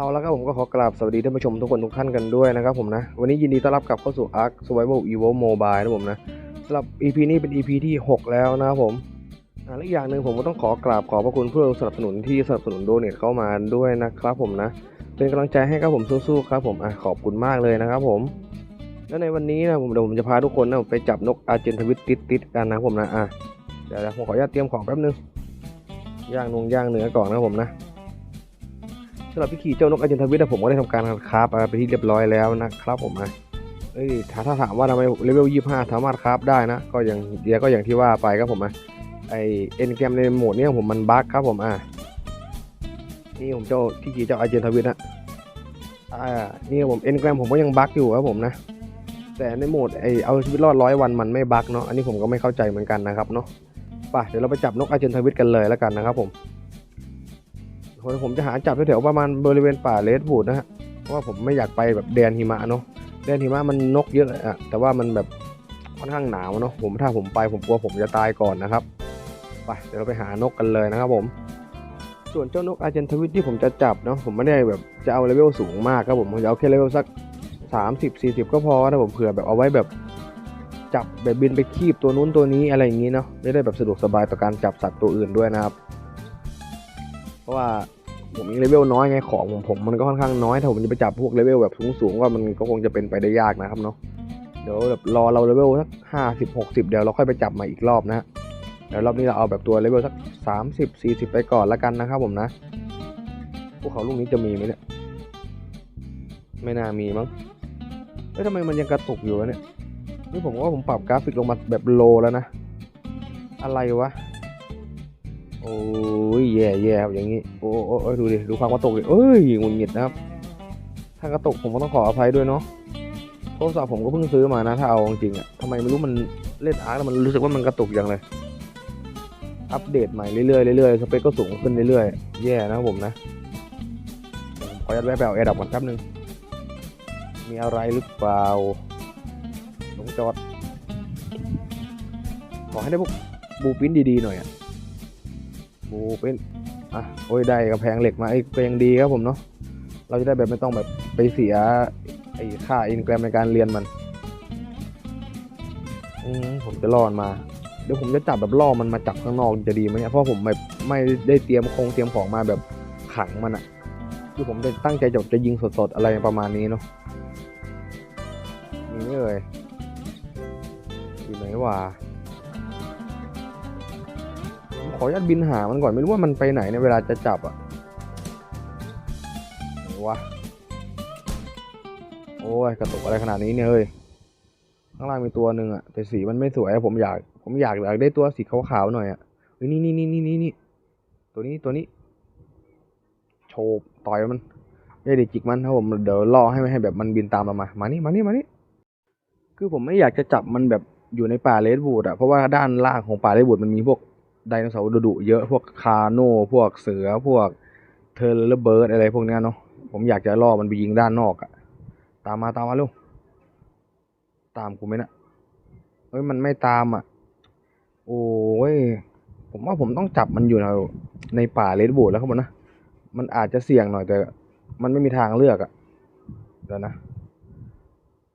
เอาแล้วครับผมก็ขอกราบสวัสดีท่านผู้ชมทุกคนทุกท่านกันด้วยนะครับผมนะ วันนี้ยินดีต้อนรับกลับเข้าสู่ Ark Survival Evo Mobile นะผมนะสำหรับ EP นี้เป็น EP ที่ 6 แล้วนะครับผมอ่าและอีกอย่างหนึ่งผมก็ต้องขอกราบขอบพระคุณเพื่อสนับสนุนที่สนับสนุนโดเนทเข้ามาด้วยนะครับผมนะ เป็นกำลังใจให้ครับผมสู้ๆครับผมอะขอบคุณมากเลยนะครับผม แล้วในวันนี้นะผมเดี๋ยวผมจะพาทุกคนนะไปจับนกอาร์เจนทวิตติดติดๆกันนะผมนะอะเดี๋ยวผมขออนุญาตเตรียมของแป๊บนึงย่างนงย่างเนื้อก่อนนะผมนะ สำหรับพี่ขี่เจ้านกอาร์เจนทวิตผมก็ได้ทำการคราฟไปที่เรียบร้อยแล้วนะครับผมนะเอ้ยถ้าถามว่าทำไมเลเวลยี่ห้าสามารถคราฟได้นะ ก็อย่างเดียก็อย่างที่ว่าไปครับผมนะไอเอ็นเกมในโหมดนี้ผมมันบั๊กครับผมอะนี่ผมเจ้าที่ขี่เจ้าอาเจนทวิตนะอ่านี่ผมเอ็นเกมผมก็ยังบั๊กอยู่ครับผมนะ แต่ในโหมดไอเอาชีวิตรอดร้อยวันมันไม่บั๊กเนาะอันนี้ผมก็ไม่เข้าใจเหมือนกันนะครับเนาะไป่ะเดี๋ยวเราไปจับนกอาเจนทวิตกันเลยแล้วกันนะครับผม ผมผมจะหาจับแถวๆประมาณบริเวณป่าเลสบูดนะฮะเพราะว่าผมไม่อยากไปแบบแดนหิมะเนาะแดนหิมะมันนกเยอะอะแต่ว่ามันแบบค่อนข้างหนาวเนาะผมถ้าผมไปผมกลัวผมจะตายก่อนนะครับไปเดี๋ยวเราไปหานกกันเลยนะครับผมส่วนเจ้านกอาร์เจนทวิตที่ผมจะจับเนาะผมไม่ได้แบบจะเอาเลเวลสูงมากครับผมผมจะเอาแค่เลเวลสัก 30 40 ก็พอนะผมเผื่อแบบเอาไว้แบบจับแบบบินไปคีบตัวนู้นตัวนี้อะไรอย่างนี้เนาะจะได้แบบสะดวกสบายต่อการจับสัตว์ตัวอื่นด้วยนะครับ ราะว่าผมมีเลเวลน้อยไงของผมผมมันก็ค่อนข้างน้อยถ้าผมจะไปจับพวกเลเวลแบบสูงๆว่ามันก็คงจะเป็นไปได้ยากนะครับเนาะเดี๋ยวแบบรอเราเลเวลสักห้าสิบหกสิบเดี๋ยวเราค่อยไปจับม่อีกรอบนะฮะเดี๋ยวรอบนี้เราเอาแบบตัวเลเวลสักสามสิบสี่สิบไปก่อนละกันนะครับผมนะพวกเขาลูกนี้จะมีไหมเนี่ยไม่น่ามีมั้งเอ้ยทำไมมันยังกระตุกอยู่เนี่ยนี่ผมว่าผมปรับกราฟิกลงมาแบบโลแล้วนะอะไรวะ โอ้ยแย่แย่ครับอย่างนี้ โอ้โอ้โอ้ยดูดิ ดูความกระตุกดิเอ้ยงุดหงิดนะครับ ถ้ากระตุกผมก็ต้องขออภัยด้วยเนาะโทรศัพท์ผมก็เพิ่งซื้อมานะ ถ้าเอาจริงอะทำไมไม่รู้มันเล่นอาร์แล้วมันรู้สึกว่ามันกระตุกอย่างเลย อัปเดตใหม่เรื่อยๆเรื่อยๆสเปคก็สูงขึ้นเรื่อยๆ แย่นะครับผมนะขอยัดแวะไปเอาแอร์ดับก่อนแป๊บนึง มีอะไรหรือเปล่าลงจอด ขอให้ได้พวกบูปิ้นดีๆหน่อยอะ บูเป็นอะโอ้ยได้กระแพงเหล็กมาไอ้ก็ยังดีครับผมเนาะเราจะได้แบบไม่ต้องแบบไปเสียไอ้ค่าอินแกรมในการเรียนมันอืมผมจะล่อมันมาเดี๋ยวผมจะจับแบบล่อมันมาจับข้างนอกจะดีไหมเนี่ยเพราะผมแบบไม่ได้เตรียมคงเตรียมของมาแบบขังมันอะคือผมจะตั้งใจจะจะยิงสดๆอะไรประมาณนี้เนาะนี่เลยอยู่ไหนวะ ขออนุญาตบินหามันก่อนไม่รู้ว่ามันไปไหนในเวลาจะจับอะไหนวะโอ้ยกระตุกอะไรขนาดนี้เนี่ยเฮ้ยข้างล่างมีตัวหนึ่งอะแต่สีมันไม่สวยผมอยาก ผมอยากอยากได้ตัวสีขาวๆหน่อยอะเฮ้ยนี่นี่นี่นี่นี่นี่ตัวนี้ตัวนี้ โชว์ต่อยมันไม่ได้จิกมันถ้าผมเดี๋ยวล่อให้ให้แบบมันบินตามเรามา มานี่มานี่มานี่คือผมไม่อยากจะจับมันแบบอยู่ในป่าเลดบูดอะเพราะว่าด้านล่างของป่าเลดบูดมันมีพวก ไดโนเสาร์ดุๆเยอะพวกคาโน่พวกเสือพวกเทอร์เลเบิร์ดอะไรพวกเนี้ยเนาะผมอยากจะล่อมันไปยิงด้านนอกอะตามมาตามมาลูกตามกูไหมนะเฮ้ยมันไม่ตามอะโอ้ยผมว่าผมต้องจับมันอยู่ในในป่าเลดบูดแล้วครับผมนะมันอาจจะเสี่ยงหน่อยแต่ มันไม่มีทางเลือกอะเดี๋ยวนะ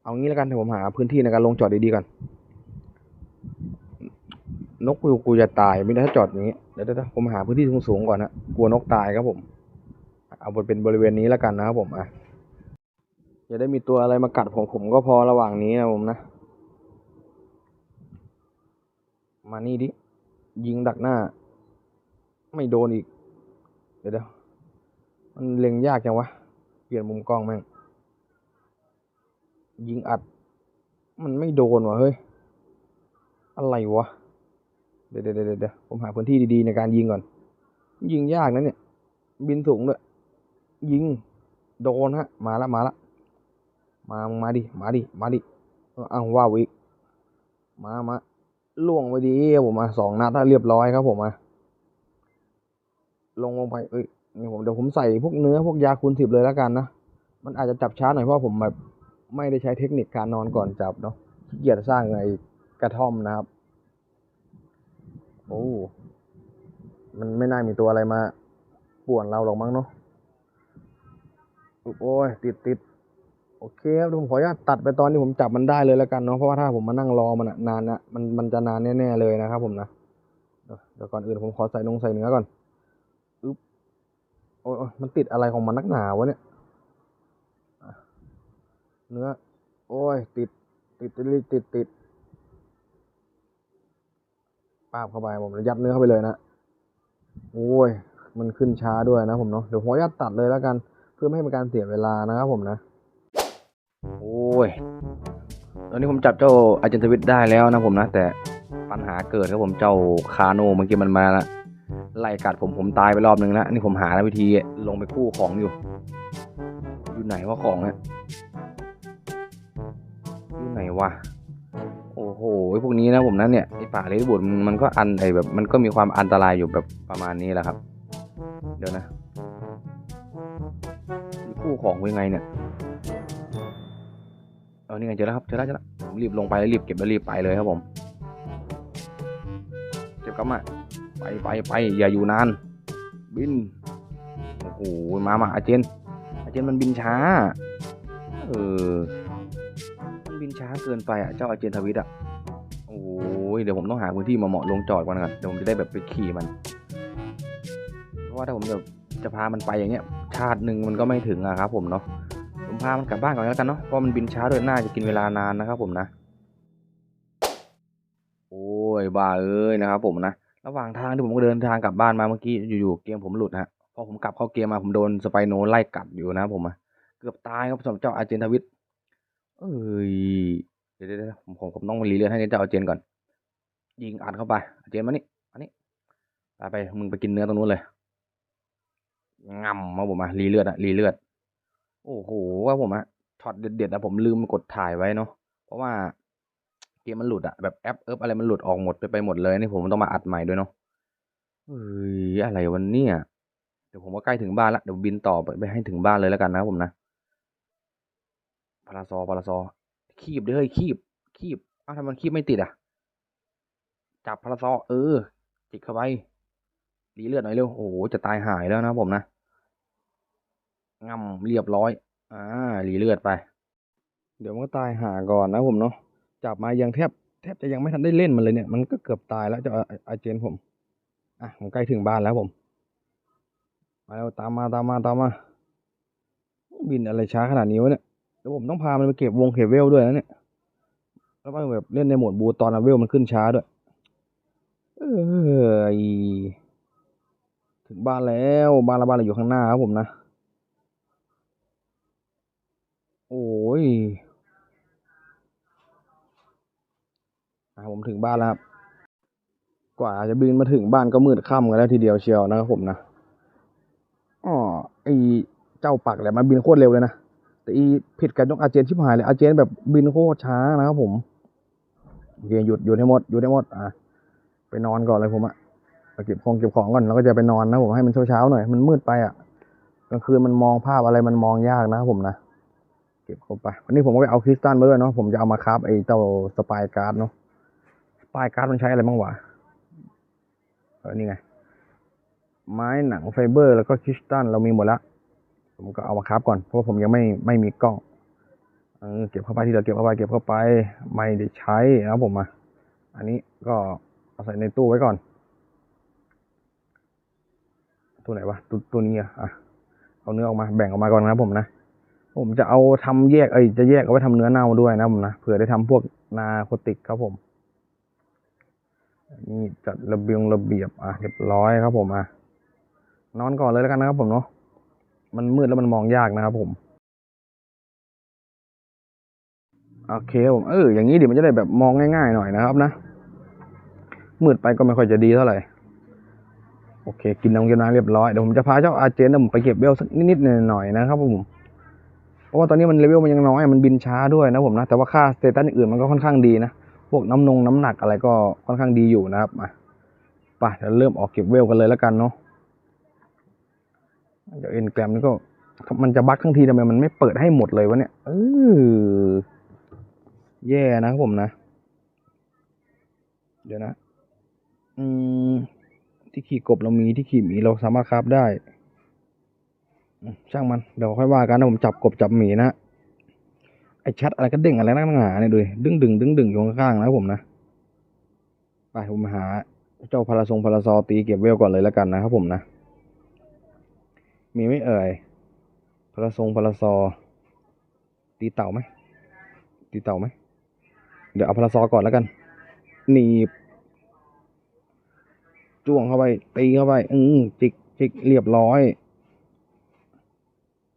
เอางี้แล้วกันเดี๋ยวผมหาพื้นที่ในการลงจอดดีๆก่อน นกกูกูจะตายไม่ได้ถ้าจอดอย่างนี้เดี๋ยวเดี๋ยวผมหาพื้นที่สูงๆก่อนนะกลัวนกตายครับผม เอาเป็นบริเวณนี้แล้วกันนะครับผมอะอย่าได้มีตัวอะไรมากัดผมผมก็พอระหว่างนี้นะผมนะ มานี่ดิยิงดักหน้า ไม่โดนอีก เดี๋ยวเดี๋ยวมันเล็งยากจังวะ เปลี่ยนมุมกล้องแม่ง ยิงอัด มันไม่โดนวะเฮ้ย อะไรวะ ดี๋ยวเดี๋ยวเดี๋ยวเดี๋ยวผมหาพื้นที่ดีๆในการยิงก่อน ยิงยากนะเนี่ย บินสูงด้วยยิง โดนฮะ มาละมาละมามาดิ มาดิ มาดิเอ้าวว้าวอีก มามาล่วงไปดีผมมาสองนัดถ้าเรียบร้อยครับผมมาลงลงไปเอ้ยนี่ผมเดี๋ยวผมใส่พวกเนื้อพวกยาคูณสิบเลยแล้วกันนะ มันอาจจะจับช้าหน่อยเพราะผมแบบไม่ได้ใช้เทคนิคการนอนก่อนจับเนาะเกียจสร้างไอ้กระท่อมนะครับ โอ้ มันไม่น่ามีตัวอะไรมาป่วนเราหรอกมั้งเนาะอุ๊บโอ้ยติดติดโอเคครับผมขออนุญาตตัดไปตอนที่ผมจับมันได้เลยแล้วกันเนาะเพราะว่าถ้าผมมานั่งรอมันอะนานนะมันมันจะนานแน่ๆเลยนะครับ ผมนะเดี๋ยวก่อนอื่นผมขอใส่นงใส่เนื้อก่อนอึ๊บโอ้ยมันติดอะไรของมันนักหนาวะเนี่ยเนื้อ โอ้ยติดติดติดติดติดติด ปาบเข้าไปผมยัดเนื้อเข้าไปเลยนะโอ้ย มันขึ้นช้าด้วยนะผมเนาะเดี๋ยวผมขออนุญาตตัดเลยแล้วกัน เพื่อไม่ให้เป็นการเสียเวลานะครับผมนะโอ้ยตอนนี้ผมจับเจ้าอาร์เจนทวิตได้แล้วนะผมนะ แต่ปัญหาเกิดครับผมเจ้าคาโนเมื่อกี้มันมาละไล่กัดผมผมตายไปรอบนึงแล้วนี่ผมหาวิธีลงไปกู้ของอยู่ อยู่ไหนว่าของเนี่ยอยู่ไหนวะ โอ้โหพวกนี้นะผมนะเนี่ยไอป่าเลดบูดมันมันก็อันไอแบบมันก็มีความอันตรายอยู่แบบประมาณนี้แหละครับ เดี๋ยวนะกู้ของยังไงเนี่ยเออนี่ไงเจอแล้วครับเจอแล้วเจอแล้วผมรีบลงไปแล้วรีบเก็บแล้วรีบไปเลยครับผมเก็บกลับมาไปไปไปอย่าอยู่นาน บินโอ้โหมามาอาเจนอาเจนมันบินช้า เออ เกินไปอะเจ้าอาเจนทวิตอะโอ้ยเดี๋ยวผมต้องหาพื้นที่มาเหมาะลงจอดก่อนก่อนเดี๋ยวผมจะได้แบบไปขี่มัน เพราะว่าถ้าผมแบบจะพามันไปอย่างเงี้ย ชาติหนึ่งมันก็ไม่ถึงอะครับ ผมเนาะผมพามันกลับบ้านก่อนแล้วกันเนาะเพราะมันบินช้าด้วยน่าจะกินเวลานานนะครับ ผมนะโอ้ยบ้าเอ้ยนะครับ ผมนะระหว่างทางที่ผมก็เดินทางกลับบ้านมาเมื่อกี้อยู่ๆเกมผมหลุดฮะพอผมกลับเข้าเกมมาผมโดนสไปโนไล่กัดอยู่นะผมอะเกือบตายครับสำหรับเจ้าอาเจนทวิต เอ้ยเดี๋ยวเดี๋ยวผมผมผมต้องรีเลือดให้เจ้าอาร์เจนก่อน ยิงอัดเข้าไปอาร์เจนมานี่อันนี้ไปไปมึงไปกินเนื้อตรงนู้นเลยงำมาผมอะรีเลือดอะรีเลือด โอ้โหว่าผมอะช็อตเด็ดๆนะผมลืมกดถ่ายไว้เนาะเพราะว่าเกมมันหลุดอะแบบแอปเอิบอะไรมันหลุดออกหมดไปไปหมดเลยนี่ผมต้องมาอัดใหม่ด้วยเนาะเฮ้ยอะไรวันเนี้ยเดี๋ยวผมก็ใกล้ถึงบ้านละเดี๋ยวบินต่อไปไปให้ถึงบ้านเลยแล้วกันนะผมนะ พาราซอพาราซอ คีบด้เฮ้ยคีบ คีบอ้าวทำไมมันคีบไม่ติดอะ จับพาราซอ เออ จิกเข้าไปรีเลือดหน่อยเร็ว โอ้โห จะตายหายแล้วนะผมนะงำเรียบร้อย อ่ารีเลือดไป เดี๋ยวมันก็ตายหาก่อนนะผมเนาะ จับมายังแทบแทบจะยังไม่ทันได้เล่นมันเลยเนี่ย มันก็เกือบตายแล้วเจะอาเจนผม อะผมใกล้ถึงบ้านแล้วผม มาแล้วตามมาตามมาตามมา บินอะไรช้าขนาดนี้วะเนี่ย ดี๋ยวผมต้องพามันไปเก็บวงเก็บเวลด้วยนะเนี่ย แล้วมันแบบเล่นในโหมดบูตอนอะเวลมันขึ้นช้าด้วย เออถึงบ้านแล้วบ้านละบ้านเราอยู่ข้างหน้าครับผมนะ โอ้ยอะผมถึงบ้านแล้วครับ กว่าจะบินมาถึงบ้านก็มืดค่ำกันแล้วทีเดียวเชียวนะครับผมนะอ๋อไอเจ้าปักแหละมันบินโคตรเร็วเลยนะ แต่อีผิดกับนกอาเจนชิบหายเลยอาเจนแบบบินโคตรช้านะครับผมโอเคหยุดหยุดให้หมดหยุดให้หมดอะไปนอนก่อนเลยผมอะไปเก็บของเก็บของก่อนแล้วก็จะไปนอนนะผมให้มันเช้าเช้าๆหน่อยมันมืดไปอะกลางคืนมันมองภาพอะไรมันมองยากนะครับผมนะเก็บเข้าไปวันนี้ผมก็ไปเอาคริสตัลมาด้วยเนาะผมจะเอามาคราฟไอ้เจ้าสปายการ์ดเนาะสปายการ์ดมันใช้อะไรบ้างวะเออนี่ไง ไม้หนังไฟเบอร์ แล้วก็คริสตัลเรามีหมดแล้ว ผมก็เอามาคราฟก่อนเพราะว่าผมยังไม่ไม่มีกล้องเออเก็บเข้าไปที่เราเก็บเข้าไปเก็บเข้าไปไม่ได้ใช้นะผมมาอันนี้ก็เอาใส่ในตู้ไว้ก่อน ตัวไหนวะตัวตัวนี้อะเอาเนื้อออกมาแบ่งออกมาก่อนนะครับผมนะผมจะเอาทำแยกเอ้ยจะแยกเอาไว้ทำเนื้อเน่าด้วยนะผมนะเผื่อได้ทำพวกนาโคติกครับผมนนี่จัดระเบียงระเบียบอะเรียบร้อยครับผมอะนอนก่อนเลยแล้วกันนะครับผมเนาะ มันมืดแล้วมันมองยากนะครับผม โอเคผมเอออย่างนี้เดี๋ยวมันจะได้แบบมองง่าย ๆ หน่อยนะครับนะ มืดไปก็ไม่ค่อยจะดีเท่าไหร่ โอเค กินน้ำกินน้ำเรียบร้อยเดี๋ยวผมจะพาเจ้าอาเจนผมไปเก็บเวลสักนิดๆหน่อยๆนะครับผมเพราะว่าตอนนี้มันเลเวลมันยังน้อยมันบินช้าด้วยนะผมนะแต่ว่าค่าสเตตัสอื่นมันก็ค่อนข้างดีนะพวกน้ำนงน้ำหนักอะไรก็ค่อนข้างดีอยู่นะครับมาไปเดี๋ยวเริ่มออกเก็บเวลกันเลยแล้วกันเนาะ เดี๋ยวเอ็นแกรมนี่ก็มันจะบั๊กทั้งทีทำไมมันไม่เปิดให้หมดเลยวะเนี่ยเออแย่นะครับผมนะ เดี๋ยวนะ อืม ที่ขี่กบเรามีที่ขี่หมีเราสามารถคราฟได้ ช่างมัน เดี๋ยวค่อยว่ากันนะผมจับกบจับหมีนะไอแชทอะไรก็เด้งอะไรนักหนาเนี่ยดูดึงดึงดึงดึงอยู่ข้างๆนะผมนะ ไปผมหา เจ้าพาราทรงพาราซอตีเก็บเวลก่อนเลยแล้วกันนะครับผมนะ มีไม่เอ่ยพาราทรงพาราซอ ตีเต่าไหมตีเต่าไหมเดี๋ยวเอาพาราซอก่อนแล้วกันหนีบจ้วงเข้าไป ตีเข้าไป อืมจิกจิกเรียบร้อย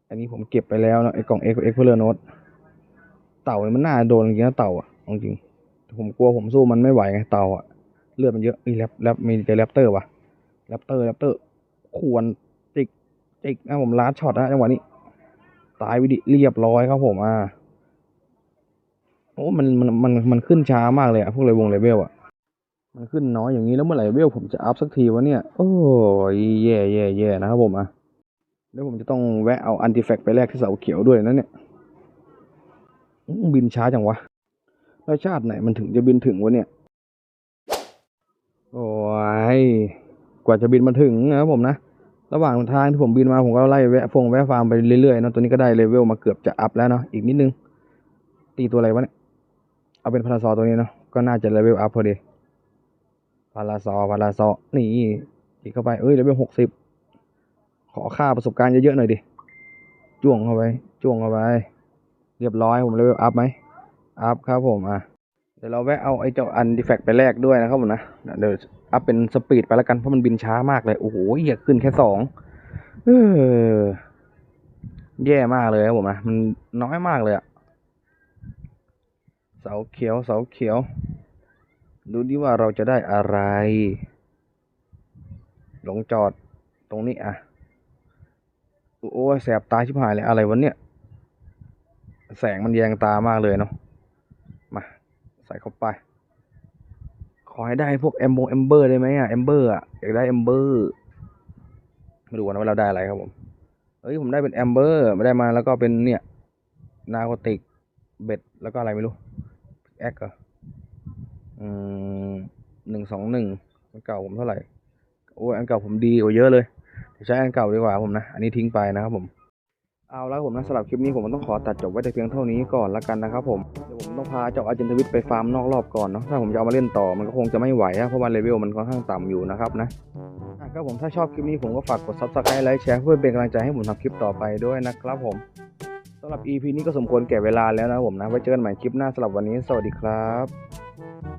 อันนี้ผมเก็บไปแล้วนะไอ้กล่องเอ็กเอ็กเพลโนตเต่าเนี่ยมันน่าโดนจริงๆนะเต่าอะจริงผมกลัวผมสู้มันไม่ไหวไงเต่าอะเลือดมันเยอะอีแรปแรปมีแต่แรปเตอร์ว่ะแรปเตอร์แรปเตอร์ ควร จิกนะผมลัดช็อตนะจังหวะนี้ ตายวิดิเรียบร้อยครับผมอ่าโอ้มันมันมันมันขึ้นช้ามากเลยอะพวกเลยวงเลเวลอะมันขึ้นน้อยอย่างนี้แล้วเมื่อไหร่เวลผมจะอัพสักทีวะเนี่ย โอ้ยแย่แย่แย่นะครับผมอะเดี๋ยวผมจะต้องแวะเอาอันติแฟกไปแลกที่เสาเขียวด้วยนะเนี่ยบินช้าจังวะ แล้วชาติไหนมันถึงจะบินถึงวะเนี่ย โอ้ย กว่าจะบินมาถึงนะครับผมนะ ระหว่างทางที่ผมบินมาผมก็ไล่แวะฟงแวะฟาร์มไปเรื่อยๆเนะตัวนี้ก็ได้เลเวลมาเกือบจะอัพแล้วเนาะอีกนิดนึง ตีตัวอะไรวะเนี่ย เอาเป็นพาราซอตัวนี้เนาะก็น่าจะเลเวลอัพพอดีพาราซอพาราซอนี่ตีเข้าไปเอ้ยเลเวลหกสิบขอค่าประสบการณ์เยอะๆหน่อยดิจ้วงเข้าไปจ้วงเข้าไปเรียบร้อยผมเลเวลอัพไหมอัพครับผมอะเดี๋ยวเราแวะเอาไอ้เจ้าอันดิแฟกไปแลกด้วยนะครับผมนะเดี๋ยว อัพเป็นสปีดไปแล้วกันเพราะมันบินช้ามากเลย โอ้โหเหี้ยขึ้นแค่สองเออแย่มากเลยครับผมนะมันน้อยมากเลยอะเสาเขียวเสาเขียว ดูดิว่าเราจะได้อะไร หลงจอดตรงนี้อะ โอ้แสบตาชิบหายเลยอะไรวะเนี่ย แสงมันแยงตามากเลยเนาะมา ใส่เข้าไป อให้ได้พวกแอมโบแอมเบอร์ได้ไหมอะแอมเบอร์อะอยากได้แอมเบอร์มาดูกันะว่าเราได้อะไรครับผมเฮ้ยผมได้เป็นแอมเบอร์ไม่ได้มาแล้วก็เป็นเนี่ยนาโคติกเบ็ดแล้วก็อะไรไม่รู้แอคเหรออืมหนึ่งสองหนึ่งอันเก่าผมเท่าไหร่โอ้ยอันเก่าผมดีกว่าเยอะเลยใช้อันเก่าดีกว่าผมนะ อันนี้ทิ้งไปนะครับผม เอาแล้วผมนะสำหรับคลิปนี้ผมต้องขอตัดจบไว้แต่เพียงเท่านี้ก่อนละกันนะครับผมเดี๋ยวผมต้องพาเจ้าอาร์เจนทวิตไปฟาร์มนอกรอบก่อนเนาะถ้าผมจะเอามาเล่นต่อมันก็คงจะไม่ไหวอะเพราะว่าเลเวลมันค่อนข้างต่ำอยู่นะครับนะอะครับผมถ้าชอบคลิปนี้ผมก็ฝากกด subscribe ไลค์แชร์เพื่อเป็นกำลังใจให้ผมทำคลิปต่อไปด้วยนะครับผมสำหรับ EP นี้ก็สมควรแก่เวลาแล้วนะผมนะไว้เจอกันใหม่คลิปหน้าสำหรับวันนี้ สวัสดีครับ